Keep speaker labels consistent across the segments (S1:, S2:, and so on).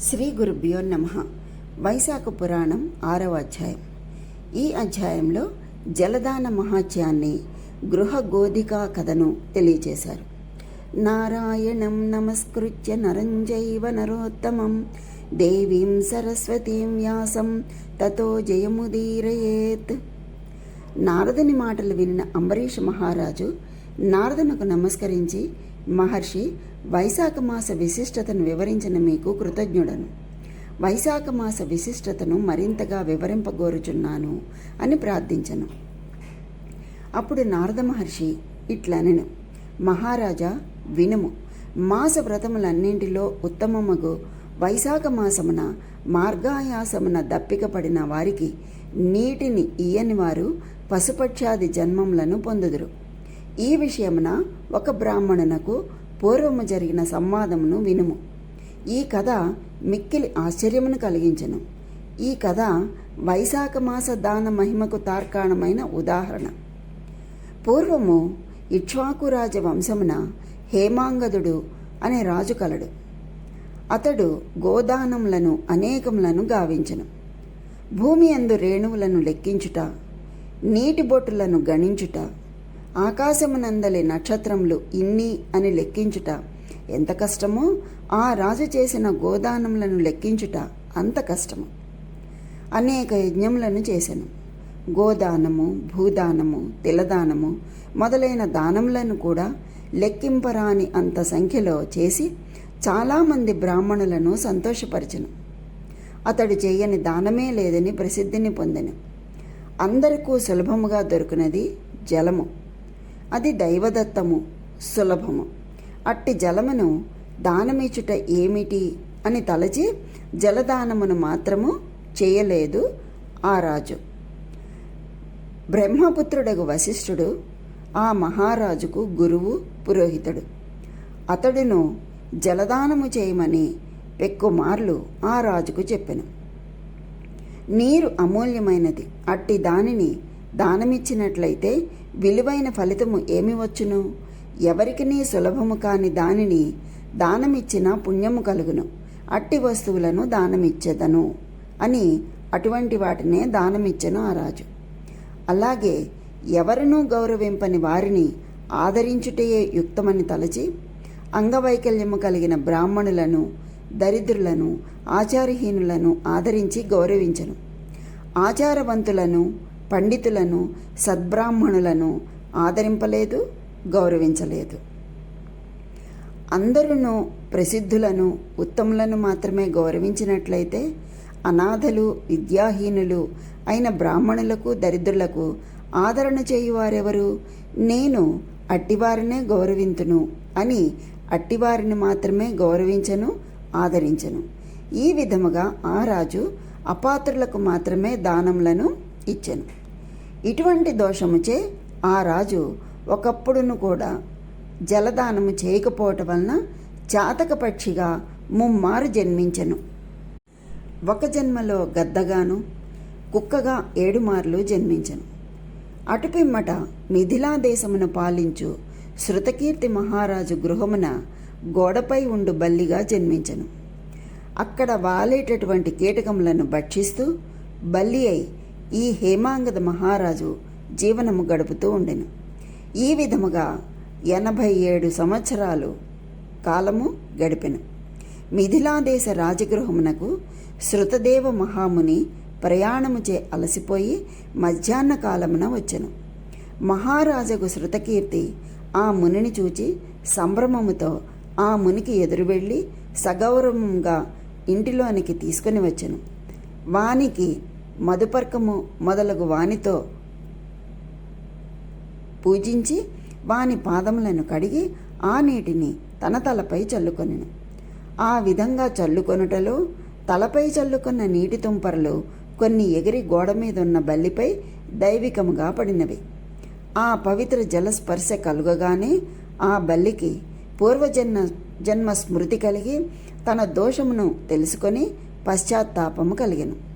S1: శ్రీ గురుభ్యో నమ. వైశాఖ పురాణం ఆరవ అధ్యాయం. ఈ అధ్యాయంలో జలదాన మహాత్యాన్ని గృహ గోధికా కథను తెలియజేశారు. నారాయణం నమస్కృత్య నరంజైవ నరోత్తమం దేవీం సరస్వతీం వ్యాసం తతో జయముదీరయేత్. నారదుని మాటలు విన్న అంబరీష్ మహారాజు నారదునకు నమస్కరించి మహర్షి వైశాఖ మాస విశిష్టతను వివరించిన మీకు కృతజ్ఞుడను. వైశాఖ మాస విశిష్టతను మరింతగా వివరింపగోరుచున్నాను అని ప్రార్థించను. అప్పుడు నారద మహర్షి ఇట్లనెను మహారాజా వినుము. మాస వ్రతములన్నింటిలో ఉత్తమమగు వైశాఖ మాసమున మార్గాయాసమున దప్పికపడిన వారికి నీటిని ఇయ్యని వారు పశుపక్షాది జన్మములను పొందుదురు. ఈ విషయమున ఒక బ్రాహ్మణునకు పూర్వము జరిగిన సంవాదమును వినుము. ఈ కథ మిక్కిలి ఆశ్చర్యమును కలిగించెను. ఈ కథ వైశాఖ మాస దాన మహిమకు తార్కాణమైన ఉదాహరణ. పూర్వము ఇక్ష్వాకు రాజ వంశమున హేమాంగదుడు అనే రాజు కలడు. అతడు గోదానములను అనేకములను గావించను. భూమి అందు రేణువులను లెక్కించుట నీటి బొట్టులను గణించుట ఆకాశమునందలి నక్షత్రములు ఇన్ని అని లెక్కించుట. ఎంత కష్టమో ఆ రాజు చేసిన గోదానములను లెక్కించుట అంత కష్టము. అనేక యజ్ఞములను చేశాను గోదానము భూదానము తిలదానము మొదలైన దానములను కూడా లెక్కింపరాని అంత సంఖ్యలో చేసి చాలామంది బ్రాహ్మణులను సంతోషపరచను. అతడు చేయని దానమే లేదని ప్రసిద్ధిని పొందెను. అందరికీ సులభముగా దొరికినది జలము. అది దైవదత్తము సులభము. అట్టి జలమును దానమిచ్చుట ఏమిటి అని తలచి జలదానమును మాత్రము చేయలేదు ఆ రాజు. బ్రహ్మపుత్రుడగు వశిష్ఠుడు ఆ మహారాజుకు గురువు పురోహితుడు. అతడును జలదానము చేయమని పెక్కుమార్లు ఆ రాజుకు చెప్పెను. నీరు అమూల్యమైనది. అట్టి దానిని దానమిచ్చినట్లయితే విలువైన ఫలితము ఏమి వచ్చును? ఎవరికి నీ సులభము కాని దానిని దానమిచ్చిన పుణ్యము కలుగును. అట్టి వస్తువులను దానమిచ్చేదను అని అటువంటి వాటినే దానమిచ్చెను ఆ రాజు. అలాగే ఎవరినూ గౌరవింపని వారిని ఆదరించుటయే యుక్తమని తలచి అంగవైకల్యము కలిగిన బ్రాహ్మణులను దరిద్రులను ఆచారహీనులను ఆదరించి గౌరవించను. ఆచారవంతులను పండితులను సద్బ్రాహ్మణులను ఆదరింపలేదు గౌరవించలేదు. అందరూ ప్రసిద్ధులను ఉత్తములను మాత్రమే గౌరవించినట్లయితే అనాథలు విద్యాహీనులు అయిన బ్రాహ్మణులకు దరిద్రులకు ఆదరణ చేయువారెవరు? నేను అట్టివారినే గౌరవింతును అని అట్టివారిని మాత్రమే గౌరవించను ఆదరించను. ఈ విధముగా ఆ రాజు అపాత్రులకు మాత్రమే దానములను ఇచ్చెను. ఇటువంటి దోషముచే ఆ రాజు ఒకప్పుడును కూడా జలదానము చేయకపోవటం వలన చాతక పక్షిగా ముమ్మారు జన్మించను. ఒక జన్మలో గద్దగాను కుక్కగా ఏడుమార్లు జన్మించెను. అటుపిమ్మట మిథిలా దేశమును పాలించు శృతకీర్తి మహారాజు గృహమున గోడపై ఉండు బల్లిగా జన్మించెను. అక్కడ వాలేటటువంటి కీటకములను భక్షిస్తూ బల్లి అయి ఈ హేమాంగద మహారాజు జీవనము గడుపుతూ ఉండెను. ఈ విధముగా ఎనభై ఏడు సంవత్సరాలు కాలము గడిపెను. మిథిలాదేశ రాజగృహమునకు శృతదేవ మహాముని ప్రయాణముచే అలసిపోయి మధ్యాహ్న కాలమున వచ్చెను. మహారాజకు శృతకీర్తి ఆ మునిని చూచి సంభ్రమముతో ఆ మునికి ఎదురు వెళ్ళి సగౌరవంగా ఇంటిలోనికి తీసుకుని వచ్చెను. వానికి మధుపర్కము మొదలగు వానితో పూజించి వాని పాదములను కడిగి ఆ నీటిని తన తలపై చల్లుకొనెను. ఆ విధంగా చల్లుకొనుటలో తలపై చల్లుకున్న నీటి తుంపరలు కొన్ని ఎగిరి గోడ మీద ఉన్న బల్లిపై దైవికముగా పడినవి. ఆ పవిత్ర జలస్పర్శ కలుగగానే ఆ బల్లికి పూర్వజన్మ జన్మ స్మృతి కలిగి తన దోషమును తెలుసుకొని పశ్చాత్తాపము కలిగెను.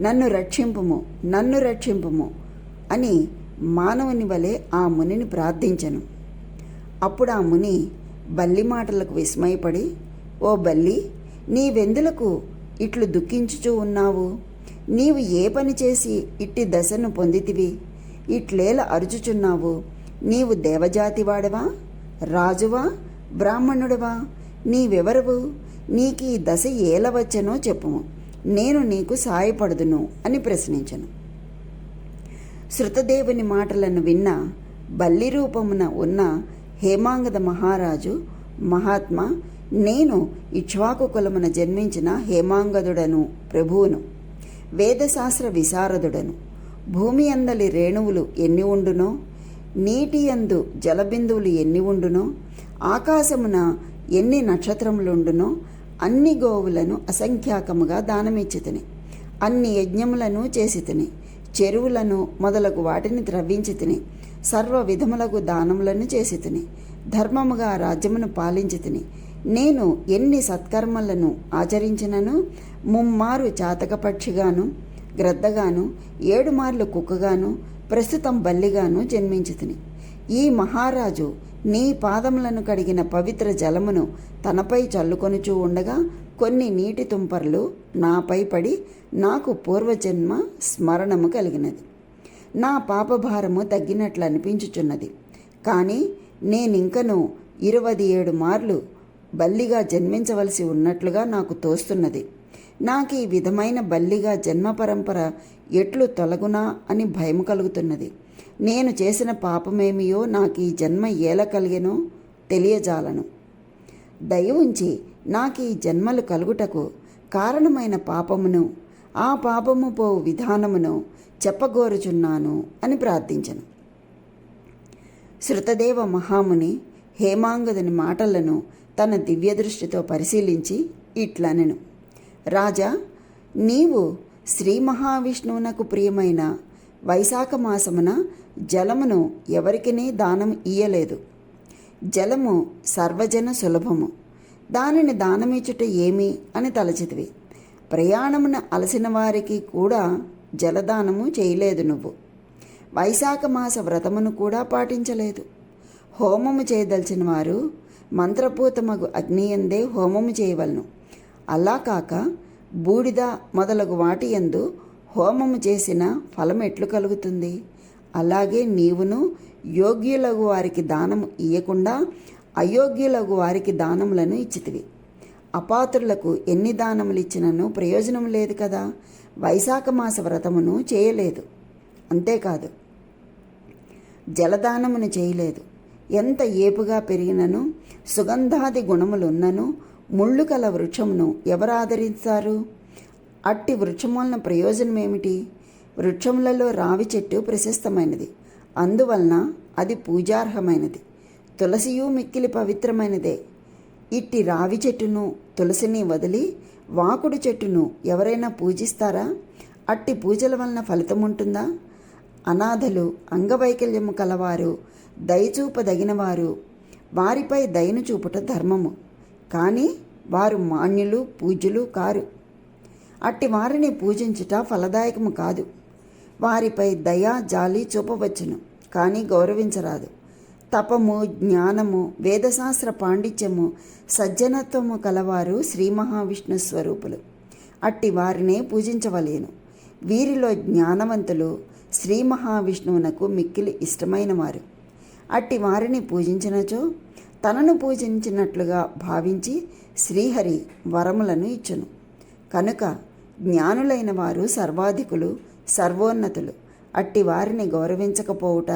S1: నన్ను రక్షింపుము నన్ను రక్షింపుము అని మానవుని వలె ఆ మునిని ప్రార్థించెను. అప్పుడు ఆ ముని బల్లి మాటలకు విస్మయపడి ఓ బల్లి నీవెందులకు ఇట్లు దుఃఖించుచూ ఉన్నావు? నీవు ఏ పని చేసి ఇట్టి దశను పొందితివి? ఇట్లేల అరుచుచున్నావు? నీవు దేవజాతివాడవా? రాజువా? బ్రాహ్మణుడవా? నీవెవరవు? నీకీ దశ ఏల వచ్చనో చెప్పుము. నేను నీకు సాయపడదును అని ప్రశ్నించను. శృతదేవుని మాటలను విన్న బల్లి రూపమున ఉన్న హేమాంగద మహారాజు మహాత్మా నేను ఇక్ష్వాకు కులమున జన్మించిన హేమాంగదుడను ప్రభువును వేదశాస్త్ర విశారదుడను. భూమి అందలి రేణువులు ఎన్ని ఉండునో నీటి అందు జలబిందువులు ఎన్ని ఉండునో ఆకాశమున ఎన్ని నక్షత్రములుండునో అన్ని గోవులను అసంఖ్యాకముగా దానమిచ్చితిని. అన్ని యజ్ఞములను చేసి తిని చెరువులను మొదలగు వాటిని త్రవ్వించి తిని సర్వ విధములకు దానములను చేసి తిని ధర్మముగా రాజ్యమును పాలించి తిని నేను ఎన్ని సత్కర్మలను ఆచరించినను? ముమ్మారు చాతకపక్షిగాను గ్రద్దగాను ఏడుమార్లు కుక్కగాను ప్రస్తుతం బల్లిగాను జన్మించితిని. ఈ మహారాజు నీ పాదములను కడిగిన పవిత్ర జలమును తనపై చల్లుకొనుచూ ఉండగా కొన్ని నీటి తుంపర్లు నాపై పడి నాకు పూర్వజన్మ స్మరణము కలిగినది. నా పాపభారము తగ్గినట్లు అనిపించుచున్నది. కానీ నేనింకను ఇరవై ఏడు మార్లు బల్లిగా జన్మించవలసి ఉన్నట్లుగా నాకు తోస్తున్నది. నాకు ఈ విధమైన బల్లిగా జన్మ పరంపర ఎట్లు తొలగునా అని భయం కలుగుతున్నది. నేను చేసిన పాపమేమియో నాకు ఈ జన్మ ఎలా కలిగెనో తెలియజాలను. దయ ఉంచి నాకు ఈ జన్మలు కలుగుటకు కారణమైన పాపమును ఆ పాపము పో విధానమును చెప్పగోరుచున్నాను అని ప్రార్థించను. శృతదేవ మహాముని హేమాంగదుని మాటలను తన దివ్యదృష్టితో పరిశీలించి ఇట్లనెను. రాజా నీవు శ్రీ మహావిష్ణువునకు ప్రియమైన వైశాఖ మాసమున జలమును ఎవరికినీ దానం ఇయ్యలేదు. జలము సర్వజన సులభము. దానిని దానమిచ్చుట ఏమి అని తలచితివి. ప్రయాణమున అలసిన వారికి కూడా జలదానము చేయలేదు నువ్వు. వైశాఖ మాస వ్రతమును కూడా పాటించలేదు. హోమము చేయదలిచిన వారు మంత్రపూతమగు అగ్నియందే హోమము చేయవలను. అలా కాక బూడిద మొదలగు వాటి యందు హోమము చేసిన ఫలం ఎట్లు కలుగుతుంది? అలాగే నీవును యోగ్యులగు వారికి దానము ఇయ్యకుండా అయోగ్యులగు వారికి దానములను ఇచ్చితివి. అపాత్రులకు ఎన్ని దానములు ఇచ్చినను ప్రయోజనం లేదు కదా? వైశాఖ మాస వ్రతమును చేయలేదు. అంతేకాదు జలదానమును చేయలేదు. ఎంత ఏపుగా పెరిగినను సుగంధాది గుణములున్నను ముళ్ళు కల వృక్షమును ఎవరు ఆదరిస్తారు అట్టి వృక్షములన ప్రయోజనం ఏమిటి వృక్షములలో రావి చెట్టు ప్రశస్తమైనది. అందువలన అది పూజార్హమైనది. తులసియు మిక్కిలి పవిత్రమైనదే. ఇట్టి రావి చెట్టును తులసిని వదిలి వాకుడు చెట్టును ఎవరైనా పూజిస్తారా? అట్టి పూజల వలన ఫలితం ఉంటుందా అనాథలు అంగవైకల్యము కలవారు దయచూపదగినవారు వారిపై దయను చూపుట ధర్మము. కానీ వారు మాన్యులు పూజ్యులు కారు. అట్టి వారిని పూజించుట ఫలదాయకము కాదు. వారిపై దయ జాలి చూపవచ్చును కానీ గౌరవించరాదు. తపము జ్ఞానము వేదశాస్త్ర పాండిత్యము సజ్జనత్వము కలవారు శ్రీ మహావిష్ణు స్వరూపులు. అట్టి వారినే పూజించవలేను. వీరిలో జ్ఞానవంతులు శ్రీ మహావిష్ణువునకు మిక్కిలి ఇష్టమైన వారు. అట్టి వారిని పూజించినచో తనను పూజించినట్లుగా భావించి శ్రీహరి వరములను ఇచ్చును. కనుక జ్ఞానులైన వారు సర్వాధికులు సర్వోన్నతులు. అట్టి వారిని గౌరవించకపోవుట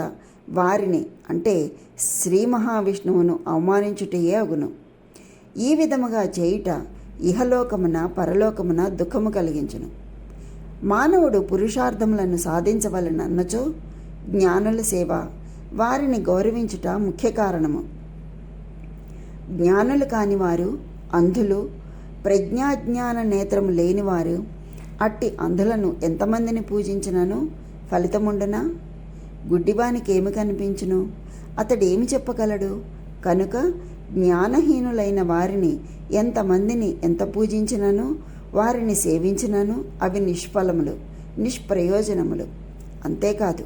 S1: వారిని అంటే శ్రీ మహావిష్ణువును అవమానించుటయే అగును. ఈ విధముగా చేయుట ఇహలోకమున పరలోకమున దుఃఖము కలిగించును. మానవుడు పురుషార్థములను సాధించవలనన్నచో జ్ఞానుల సేవ వారిని గౌరవించుట ముఖ్య కారణము. జ్ఞానులు కానివారు అంధులు ప్రజ్ఞాజ్ఞాన నేత్రము లేనివారు అట్టి అంధులను ఎంతమందిని పూజించినను? ఫలితముండునా? గుడ్డివానికి ఏమి కనిపించును అతడేమి చెప్పగలడు? కనుక జ్ఞానహీనులైన వారిని ఎంతమందిని ఎంత పూజించినను? వారిని సేవించినను? అవి నిష్ఫలములు నిష్ప్రయోజనములు. అంతేకాదు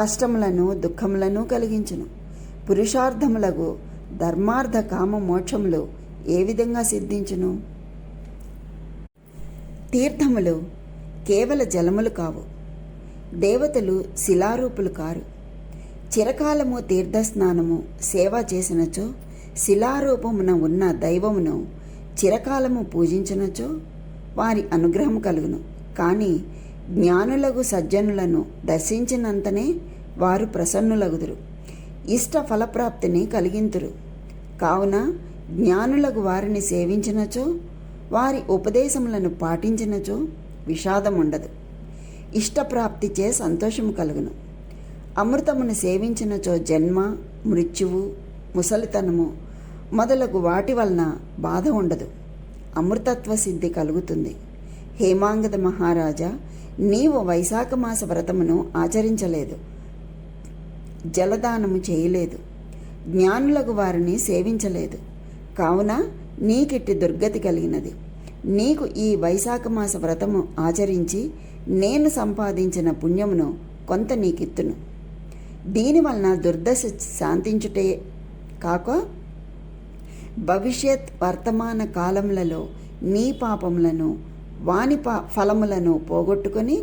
S1: కష్టములను దుఃఖములను కలిగించును. పురుషార్థములకు ధర్మార్థ కామ మోక్షములు ఏ విధంగా సిద్ధించును? తీర్థములు కేవల జలములు కావు. దేవతలు శిలారూపులు కారు. చిరకాలము తీర్థస్నానము సేవ చేసినచో శిలారూపమున ఉన్న దైవమును చిరకాలము పూజించినచో వారి అనుగ్రహం కలుగును. కానీ జ్ఞానులకు సజ్జనులను దర్శించినంతనే వారు ప్రసన్నులగుదురు. ఇష్ట ఫలప్రాప్తిని కలిగింతురు. కావున జ్ఞానులకు వారిని సేవించినచో వారి ఉపదేశములను పాటించినచో విషాదం ఉండదు ఇష్టప్రాప్తిచే సంతోషము కలుగును. అమృతమును సేవించినచో జన్మ మృత్యువు ముసలితనము మొదలగు వాటి వలన బాధ ఉండదు. అమృతత్వ సిద్ధి కలుగుతుంది. హేమాంగద మహారాజా నీవు వైశాఖ మాస వ్రతమును ఆచరించలేదు. జలదానము చేయలేదు. జ్ఞానులకు వారిని సేవించలేదు. కావున నీకిట్టి దుర్గతి కలిగినది. నీకు ఈ వైశాఖ మాస వ్రతము ఆచరించి నేను సంపాదించిన పుణ్యమును కొంత నీకిత్తును. దీనివలన దుర్దశ శాంతించుటే కాక భవిష్యత్ వర్తమాన కాలములలో నీ పాపములను వాని పా ఫలములను పోగొట్టుకొని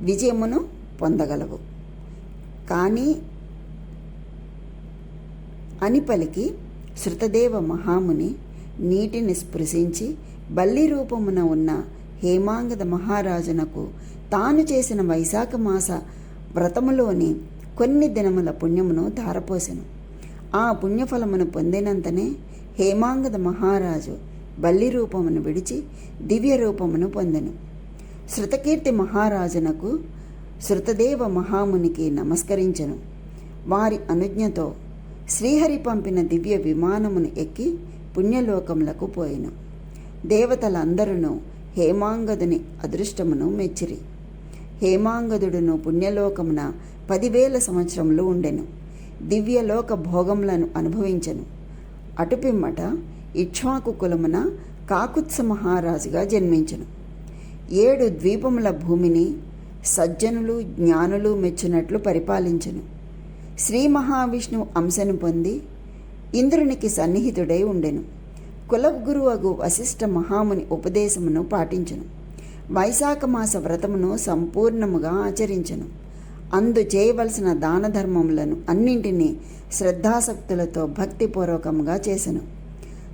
S1: విజయమును పొందగలవు. కానీ అని పలికి శృతదేవ మహాముని నీటిని స్పృశించి బల్లి రూపమున ఉన్న హేమాంగద మహారాజునకు తాను చేసిన వైశాఖ మాస వ్రతములోని కొన్ని దినముల పుణ్యమును ధారపోసెను. ఆ పుణ్యఫలమును పొందినంతనే హేమాంగద మహారాజు బల్లి రూపమును విడిచి దివ్య రూపమును పొందెను. శృతకీర్తి మహారాజునకు శృతదేవ మహామునికి నమస్కరించెను. వారి అనుజ్ఞతో శ్రీహరి పంపిన దివ్య విమానమును ఎక్కి పుణ్యలోకములకు పోయెను. దేవతలందరూ హేమాంగదుని అదృష్టమును మెచ్చిరి. హేమాంగదుడును పుణ్యలోకమున పదివేల సంవత్సరములు ఉండెను. దివ్యలోక భోగములను అనుభవించెను. అటుపిమ్మట ఇక్ష్వాకు కులమున కాకుత్స మహారాజుగా జన్మించెను. ఏడు ద్వీపముల భూమిని సజ్జనులు జ్ఞానులు మెచ్చునట్లు పరిపాలించెను. శ్రీ మహావిష్ణువు అంశను పొంది ఇంద్రునికి సన్నిహితుడై ఉండెను. కులగురువగు వశిష్ఠ మహాముని ఉపదేశమును పాటించెను. వైశాఖ మాస వ్రతమును సంపూర్ణముగా ఆచరించెను. అందు చేయవలసిన దాన ధర్మములను అన్నింటినీ శ్రద్ధాసక్తులతో భక్తిపూర్వకంగా చేసెను.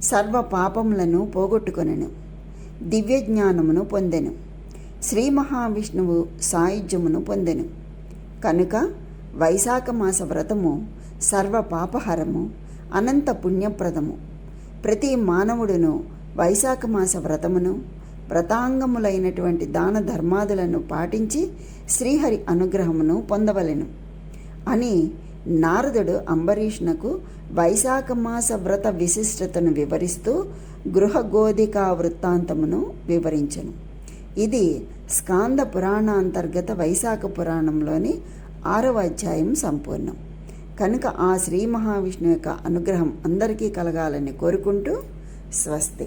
S1: సర్వ పాపములను పోగొట్టుకొనెను. దివ్య జ్ఞానమును పొందెను. శ్రీ మహావిష్ణువు సాయుధ్యమును పొందెను. కనుక వైశాఖ మాస వ్రతము సర్వ పాపహరము అనంత పుణ్యప్రదము. ప్రతి మానవుడును వైశాఖ మాస వ్రతమును వ్రతాంగములైనటువంటి దాన ధర్మాదులను పాటించి శ్రీహరి అనుగ్రహమును పొందవలెను. అని నారదుడు అంబరీష్నకు వైశాఖ మాస వ్రత విశిష్టతను వివరిస్తూ గృహగోధికా వృత్తాంతమును వివరించను. ఇది స్కాంద పురాణాంతర్గత వైశాఖ పురాణంలోని ఆరవ అధ్యాయం సంపూర్ణం. కనుక ఆ శ్రీ మహావిష్ణు యొక్క అనుగ్రహం అందరికీ కలగాలని కోరుకుంటూ స్వస్తి.